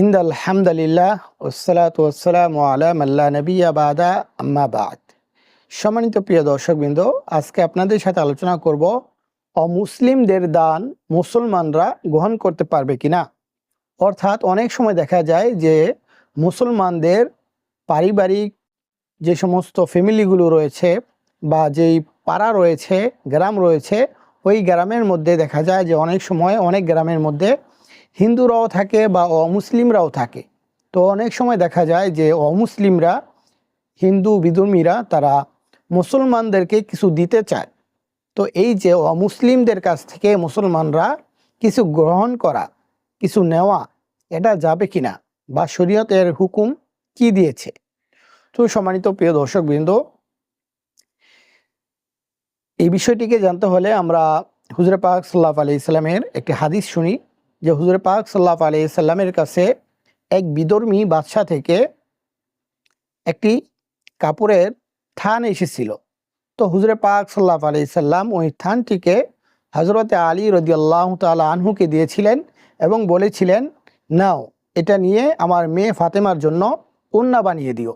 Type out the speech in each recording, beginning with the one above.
ইন্দ আলহামদুলিল্লাহ ওসালাত ওসালাম আলা মাল্লা নবিয়া বাদা, আম্মা বাদ। সম্মানিত প্রিয় দর্শকবৃন্দ, আজকে আপনাদের সাথে আলোচনা করব, অমুসলিমদের দান মুসলমানরা গ্রহণ করতে পারবে কিনা? অর্থাৎ অনেক সময় দেখা যায় যে, মুসলমানদের পারিবারিক যে সমস্ত ফ্যামিলিগুলো রয়েছে বা যেই পাড়া রয়েছে, গ্রাম রয়েছে, ওই গ্রামের মধ্যে দেখা যায় যে অনেক সময় অনেক গ্রামের মধ্যে হিন্দুরাও থাকে বা অমুসলিমরাও থাকে। তো অনেক সময় দেখা যায় যে অমুসলিমরা, হিন্দু বিধর্মীরা তারা মুসলমানদেরকে কিছু দিতে চায়। তো এই যে অমুসলিমদের কাছ থেকে মুসলমানরা কিছু গ্রহণ করা, কিছু নেওয়া, এটা যাবে কিনা বা শরীয়তের হুকুম কি দিয়েছে? তো সম্মানিত প্রিয় দর্শকবৃন্দ, এই বিষয়টিকে জানতে হলে আমরা হুজরে পাক সাল্লাহ আলি ইসলামের একটি হাদিস শুনি। যে হুজুর পাক সাল্লাহ আলি সাল্লামের কাছে এক বিধর্মী বাদশাহ থেকে একটি কাপড়ের থান এসেছিল। তো হুজুরে পাক সাল্লাহ আলি সাল্লাম ওই থানটিকে হজরতে আলী রদি আল্লাহ তালা আনহুকে দিয়েছিলেন এবং বলেছিলেন, নাও, এটা নিয়ে আমার মেয়ে ফাতেমার জন্য কন্যা বানিয়ে দিও।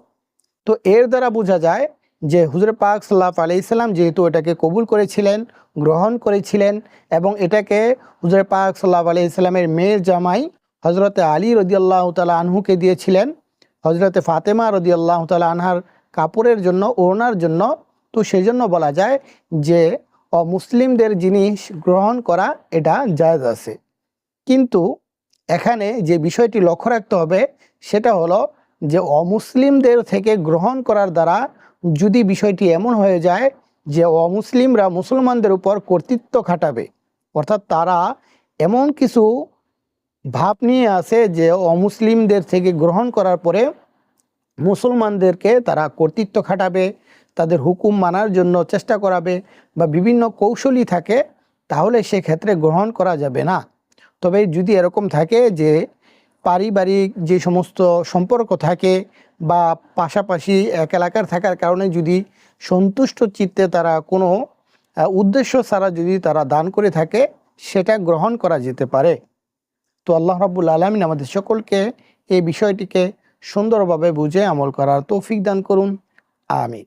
তো এর দ্বারা বোঝা যায় যে হুজুর পাক সাল্লাহ আলাইসাল্লাম যেহেতু এটাকে কবুল করেছিলেন, গ্রহণ করেছিলেন এবং এটাকে হুজুর পাক সাল্লাহ আলাইসাল্লামের মেয়ের জামাই হজরতে আলী রদিয়াল্লাহ তালা আনহুকে দিয়েছিলেন। হজরতে ফাতেমা রদিয়াল্লাহ তালা আনহার কাপড়ের জন্য, ওড়নার জন্য। তো সেই জন্য বলা যায় যে অমুসলিমদের জিনিস গ্রহণ করা এটা জায়জ আছে। কিন্তু এখানে যে বিষয়টি লক্ষ্য রাখতে হবে সেটা হলো যে অমুসলিমদের থেকে গ্রহণ করার দ্বারা যদি বিষয়টি এমন হয়ে যায় যে অমুসলিমরা মুসলমানদের উপর কর্তৃত্ব খাটাবে, অর্থাৎ তারা এমন কিছু ভাব নিয়ে আসে যে অমুসলিমদের থেকে গ্রহণ করার পরে মুসলমানদেরকে তারা কর্তৃত্ব খাটাবে, তাদের হুকুম মানার জন্য চেষ্টা করাবে বা বিভিন্ন কৌশলী থাকে, তাহলে সেক্ষেত্রে গ্রহণ করা যাবে না। তবে যদি এরকম থাকে যে পারিবারিক যে সমস্ত সম্পর্ক থাকে বা পাশাপাশি এক এলাকার থাকার কারণে যদি সন্তুষ্ট চিত্তে তারা কোনো উদ্দেশ্য ছাড়া যদি তারা দান করে থাকে, সেটা গ্রহণ করা যেতে পারে। তো আল্লাহ রাবুল আলমিন আমাদের সকলকে এই বিষয়টিকে সুন্দরভাবে বুঝে আমল করার তৌফিক দান করুন। আমিন।